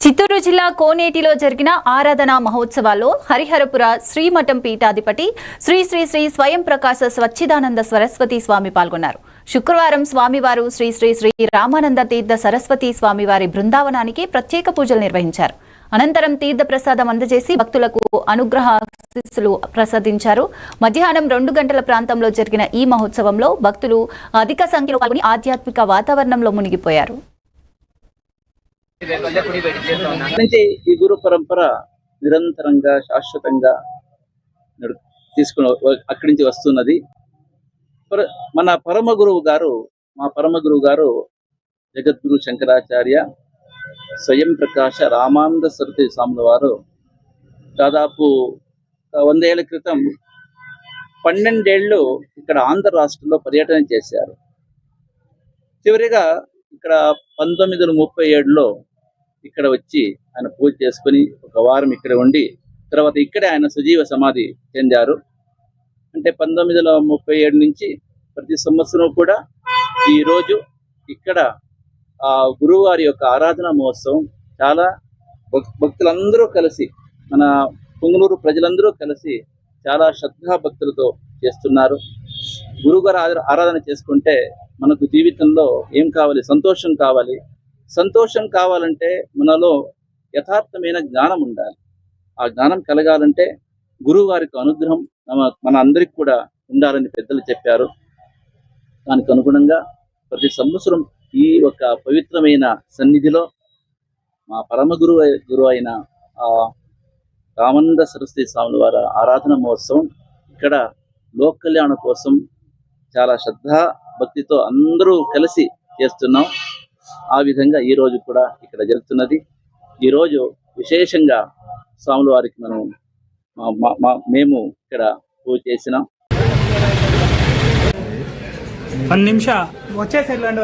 చిత్తూరు జిల్లా కోనేటిలో జరిగిన ఆరాధన మహోత్సవాల్లో హరిహరపుర శ్రీమఠం పీఠాధిపతి శ్రీ శ్రీ శ్రీ స్వయం ప్రకాశ స్వచ్ఛిదానంద సరస్వతి స్వామి పాల్గొన్నారు. శుక్రవారం స్వామివారు శ్రీ శ్రీ శ్రీ రామానంద తీర్థ సరస్వతి స్వామివారి బృందావనానికి ప్రత్యేక పూజలు నిర్వహించారు. అనంతరం తీర్థ ప్రసాదం అందజేసి భక్తులకు అనుగ్రహ ఆశీస్సులు ప్రసాదించారు. మధ్యాహ్నం రెండు గంటల ప్రాంతంలో జరిగిన ఈ మహోత్సవంలో భక్తులు అధిక సంఖ్యలో పాల్గొని ఆధ్యాత్మిక వాతావరణంలో మునిగిపోయారు. అయితే ఈ గురు పరంపర నిరంతరంగా శాశ్వతంగా తీసుకుని అక్కడి నుంచి వస్తున్నది. మన పరమ గురువు గారు మా పరమ గురువు గారు జగద్గురు శంకరాచార్య స్వయం ప్రకాశ రామానంద సరస్వతి స్వాముల వారు దాదాపు వందేళ్ళ క్రితం పన్నెండేళ్ళు ఇక్కడ ఆంధ్ర రాష్ట్రంలో పర్యటన చేశారు. చివరిగా ఇక్కడ పంతొమ్మిది వందల ముప్పై ఏడులో ఇక్కడ వచ్చి ఆయన పూజ చేసుకుని ఒక వారం ఇక్కడ ఉండి తర్వాత ఇక్కడే ఆయన సజీవ సమాధి చెందారు. అంటే పంతొమ్మిది వందల ముప్పై ఏడు నుంచి ప్రతి సంవత్సరం కూడా ఈరోజు ఇక్కడ ఆ గురువువారి యొక్క ఆరాధన మహోత్సవం చాలా భక్- భక్తులందరూ కలిసి మన పుంగనూరు ప్రజలందరూ కలిసి చాలా శ్రద్ధా భక్తులతో చేస్తున్నారు. గురువుగారు ఆరాధన చేసుకుంటే మనకు జీవితంలో ఏం కావాలి సంతోషం కావాలి సంతోషం కావాలంటే మనలో యథార్థమైన జ్ఞానం ఉండాలి. ఆ జ్ఞానం కలగాలంటే గురువు అనుగ్రహం మన- మన అందరికి కూడా ఉండాలని పెద్దలు చెప్పారు. దానికి అనుగుణంగా ప్రతి సంవత్సరం ఈ ఒక పవిత్రమైన సన్నిధిలో మా పరమ గురువు గురువు అయిన ఆ రామానంద సరస్వతి స్వాముల వారి ఆరాధన మహోత్సవం ఇక్కడ లోక కళ్యాణం కోసం చాలా శ్రద్ధా భక్తితో అందరూ కలిసి చేస్తున్నాం. ఆ విధంగా ఈ రోజు కూడా ఇక్కడ జరుగుతున్నది. ఈరోజు విశేషంగా స్వాముల వారికి మనం మేము ఇక్కడ పూజ చేసినాం. పది నిమిషాలు వచ్చేసి వెళ్ళండి